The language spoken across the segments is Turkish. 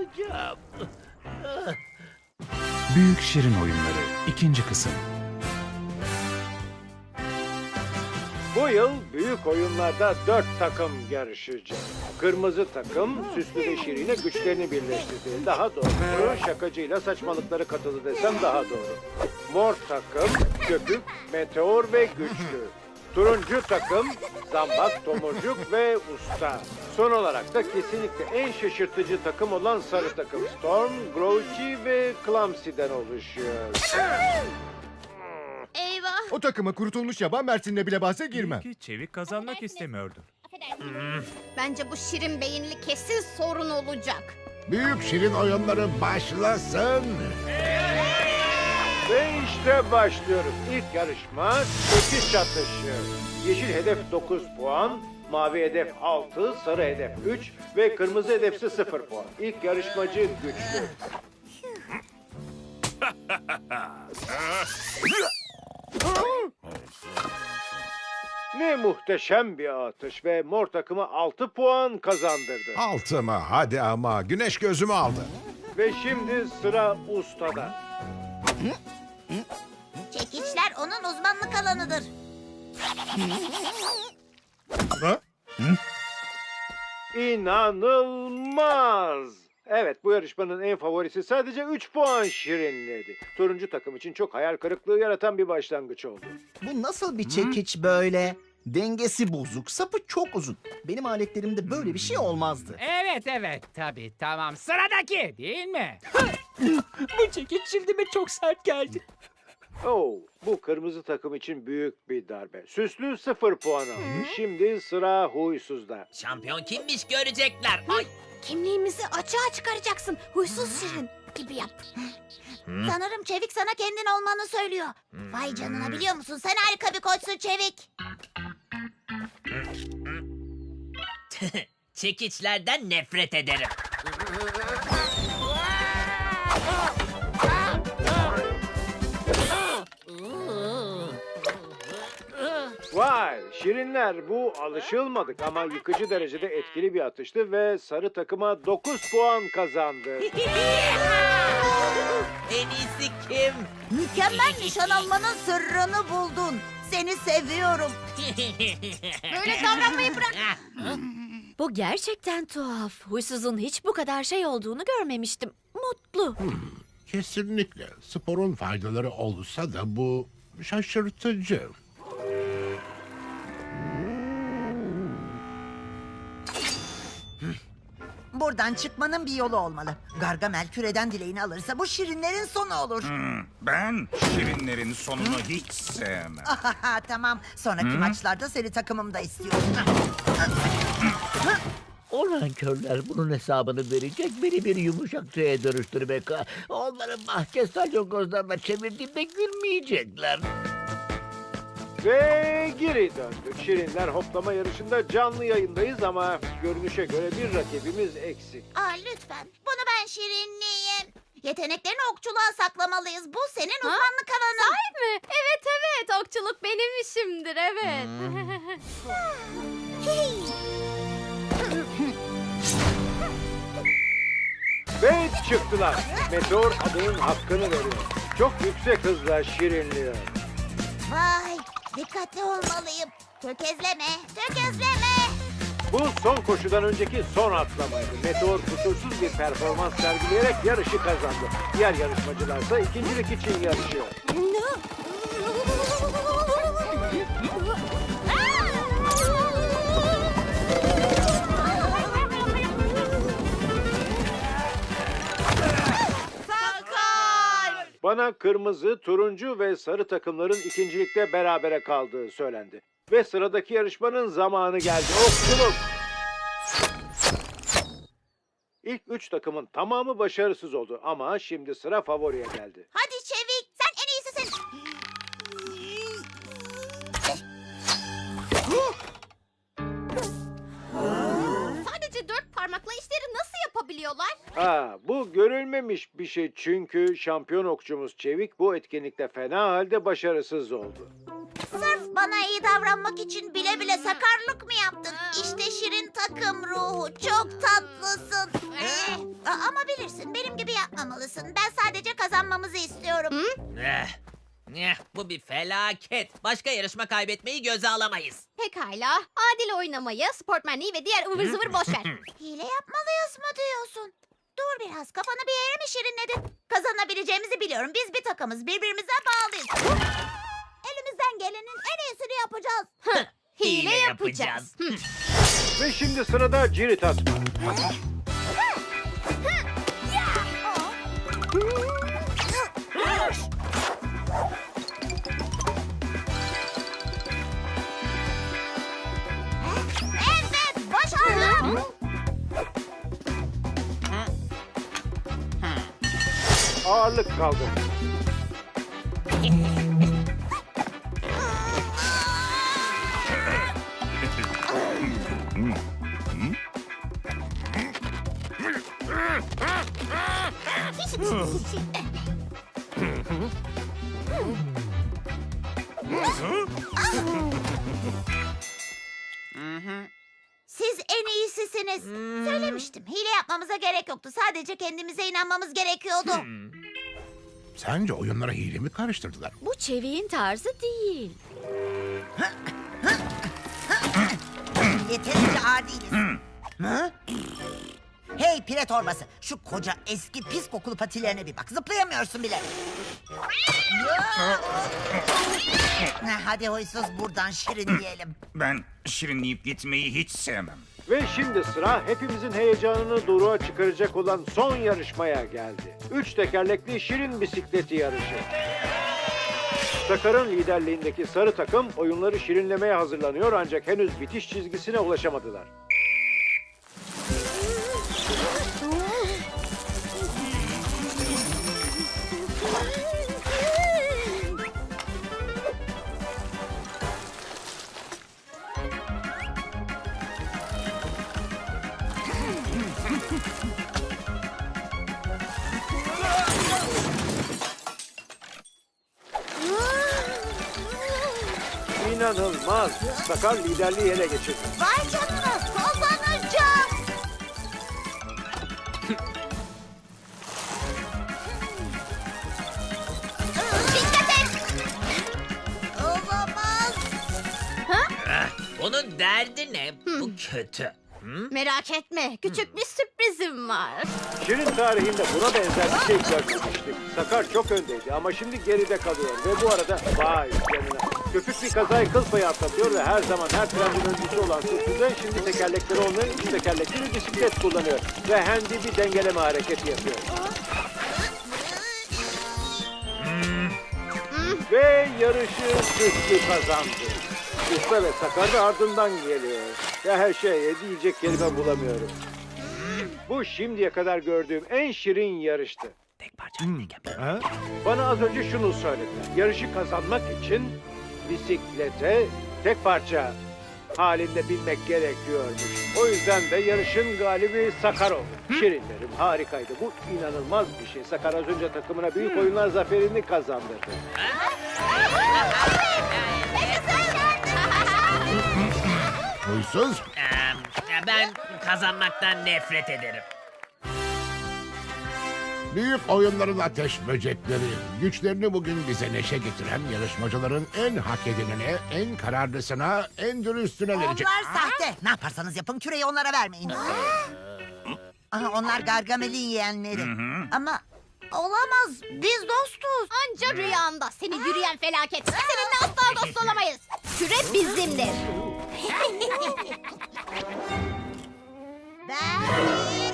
alacağım. Büyük Şirin Oyunları 2. Kısım Bu yıl büyük oyunlarda dört takım yarışacak. Kırmızı takım Süslü ve Şirin'e güçlerini birleştirdi. Daha doğrusu şakacıyla saçmalıkları katıldı desem daha doğru. Mor takım Köpük, Meteor ve Güçlü. Turuncu takım Zambak, Tomurcuk ve Usta. Son olarak da kesinlikle en şaşırtıcı takım olan sarı takım Storm, Grouchy ve Clumsy'den oluşuyor. Eyvah. O takımı kurutulmuş yaban mersinle bile bahse girmem. Belki Çevik kazanmak istemiyordur. Bence bu şirin beyinli kesin sorun olacak. Büyük şirin oyunları başlasın. Ve işte başlıyoruz. İlk yarışma çekiş atışı. Yeşil hedef 9 puan, mavi hedef 6, sarı hedef 3 ve kırmızı hedefsi 0 puan. İlk yarışmacı güçlü. ne muhteşem bir atış ve mor takımı 6 puan kazandırdı. Altıma hadi ama güneş gözümü aldı. Ve şimdi sıra ustada. Çekiçler onun uzmanlık alanıdır. Ha? İnanılmaz. Evet bu yarışmanın en favorisi sadece 3 puan şirinledi. Turuncu takım için çok hayal kırıklığı yaratan bir başlangıç oldu. Bu nasıl bir çekiç böyle? Dengesi bozuk, sapı çok uzun. Benim aletlerimde böyle bir şey olmazdı. Evet evet tabii tamam sıradaki değil mi? Bu çekiç cildime çok sert geldi. Oh, bu kırmızı takım için büyük bir darbe. Süslü 0 puan aldı. Şimdi sıra huysuzda. Şampiyon kimmiş görecekler. Ay. Kimliğimizi açığa çıkaracaksın. Huysuz şirin gibi yap. Sanırım Çevik sana kendin olmanı söylüyor. Vay canına biliyor musun? Sen harika bir koçsun Çevik. Çekiçlerden nefret ederim. Vay şirinler bu alışılmadık ama yıkıcı derecede etkili bir atıştı ve sarı takıma 9 puan kazandı. en iyisi kim? Mükemmel nişan almanın sırrını buldun. Seni seviyorum. Böyle davranmayı bırak. Bu gerçekten tuhaf. Huysuzun hiç bu kadar şey olduğunu görmemiştim. Mutlu. Kesinlikle sporun faydaları olsa da bu şaşırtıcı. Buradan çıkmanın bir yolu olmalı. Gargamel küreden dileğini alırsa bu şirinlerin sonu olur. Ben şirinlerin sonunu hiç sevmem. Ahaha, tamam. Sonraki maçlarda seni takımımda istiyorum. O nankörler bunun hesabını verecek beni bir yumuşakçaya dönüştürmek. Onları mahke salyangozlarına çevirdiğimde gülmeyecekler. Ve geri döndük. Şirinler hoplama yarışında canlı yayındayız ama görünüşe göre bir rakibimiz eksik. Aa, lütfen. Bunu ben şirinleyeyim. Yeteneklerini okçuluğa saklamalıyız. Bu senin uzmanlık alanın. Sahi mi? Evet evet. Okçuluk benim işimdir evet. Ve çıktılar. Meteor adının hakkını veriyor. Çok yüksek hızla şirinliyor. Vay, dikkatli olmalıyım. Tökezleme, tökezleme. Bu son koşudan önceki son atlamaydı. Meteor kusursuz bir performans sergileyerek yarışı kazandı. Diğer yarışmacılarsa ikincilik için yarışıyor. Bana kırmızı, turuncu ve sarı takımların ikincilikte berabere kaldığı söylendi. Ve sıradaki yarışmanın zamanı geldi. Okçuluk! İlk üç takımın tamamı başarısız oldu ama şimdi sıra favoriye geldi. Hadi Çevik, yapabiliyorlar? Ha, bu görülmemiş bir şey çünkü şampiyon okçumuz Çevik bu etkinlikte fena halde başarısız oldu. Sırf Bana iyi davranmak için bile bile sakarlık mı yaptın? İşte şirin takım ruhu. Çok tatlısın. Aa, Ama bilirsin benim gibi yapmamalısın. Ben sadece kazanmamızı istiyorum. Eh, eh, bu bir felaket. Başka yarışma kaybetmeyi göze alamayız. Pekala. Adil oynamayı, sportmenliği ve diğer ıvır zıvır boş ver. Hile yapmalıyız mı diyorsun? Dur biraz kafanı bir yere mi şirinledin? Kazanabileceğimizi biliyorum. Biz bir takımız. Birbirimize bağlıyız. Elimizden gelenin en iyisini yapacağız. Hile yapacağız. Ve şimdi sırada cirit atma. Ağırlık kaldı. Siz en iyisisiniz. Söylemiştim. Hile yapmamıza gerek yoktu. Sadece kendimize inanmamız gerekiyordu. Sence oyunlara hile mi karıştırdılar? Bu çeviğin tarzı değil. Yeterince ağır değiliz. Hı? Hey pire torbası. Şu koca eski pis kokulu patilerine bir bak. Zıplayamıyorsun bile. Ha, Hadi huysuz buradan şirin diyelim. Ben şirinleyip gitmeyi hiç sevmem. Ve şimdi sıra hepimizin heyecanını doruğa çıkaracak olan son yarışmaya geldi. Üç tekerlekli şirin bisikleti yarışı. Sakar'ın liderliğindeki sarı takım oyunları şirinlemeye hazırlanıyor ancak henüz bitiş çizgisine ulaşamadılar. İnanılmaz. Sakar liderliği ele geçirdi. Vay canına kazanacağım. Dikkat et. Olamaz. Bunun derdi ne? Bu kötü. Merak etme. Küçük bir sürprizim var. Şirin tarihinde buna benzer bir şey görmemiştik. Sakar çok öndeydi ama şimdi geride kalıyor ve bu arada vay canına. Köpük bir kazayı kıl payı atlatıyor ve her zaman her trendin öncüsü olan Sürtü'de şimdi tekerlekleri olmayan üç tekerlekli bir bisiklet kullanıyor. Ve Handy bir dengeleme hareketi yapıyor. Ve yarışı Süslü kazandı. Usta ve Sakar da ardından geliyor. Ve her şeye diyecek kelime bulamıyorum. Bu şimdiye kadar gördüğüm en şirin yarıştı. Tek parça Bana az önce şunu söylediler. Yarışı kazanmak için bisiklete tek parça halinde binmek gerekiyormuş. O yüzden de yarışın galibi Sakar oldu. Şirinlerim harikaydı. Bu inanılmaz bir şey. Sakar az önce takımına büyük oyunlar zaferini kazandırdı. Huysuz. Ee, ben kazanmaktan nefret ederim. Büyük oyunların ateş böcekleri. Güçlerini bugün bize neşe getiren yarışmacıların en hak edilene, en kararlısına, en dürüstüne verecek. Onlar sahte. Ne yaparsanız yapın küreyi onlara vermeyin. Aha, onlar Gargamel'in yeğenleri. Ama olamaz. Biz dostuz. Anca rüyanda seni yürüyen felaket. Seninle asla dost olamayız. Küre bizimdir. Ben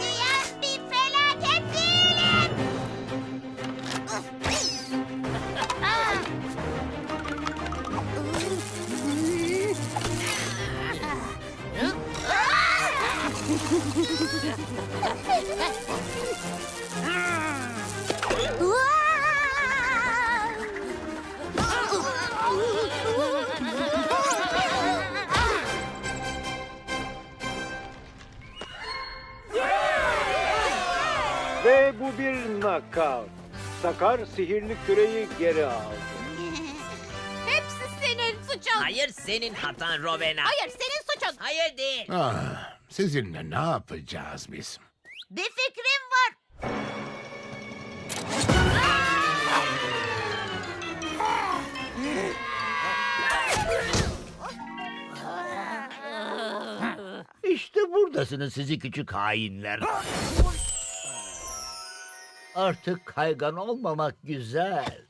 Ve bu bir knockout. Sakar sihirli küreyi geri aldı. Hepsi senin suçun. Hayır senin hatan Rowena. Hayır senin suçun. Hayır değil. Ah, sizinle ne yapacağız biz? Bir fikrim var. İşte buradasınız sizi küçük hainler. Artık kaygan olmamak güzel.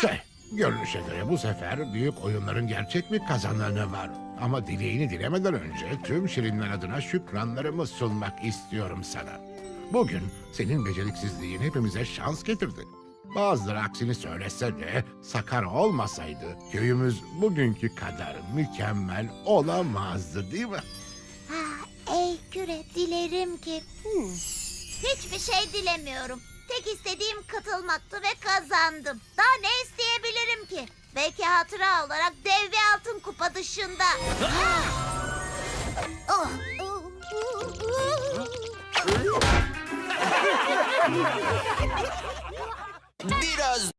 Şey, görünüşe göre bu sefer büyük oyunların gerçek bir kazananı var. Ama dileğini dilemeden önce tüm şirinler adına şükranlarımı sunmak istiyorum sana. Bugün senin beceriksizliğin hepimize şans getirdi. Bazıları aksini söylese de Sakar olmasaydı köyümüz bugünkü kadar mükemmel olamazdı değil mi? Ah, ey küre dilerim ki. Hmm. Hiçbir şey dilemiyorum. Tek istediğim katılmaktı ve kazandım. Daha ne isteyebilirim ki? Belki hatıra olarak dev bir altın kupa dışında. Oh. Bir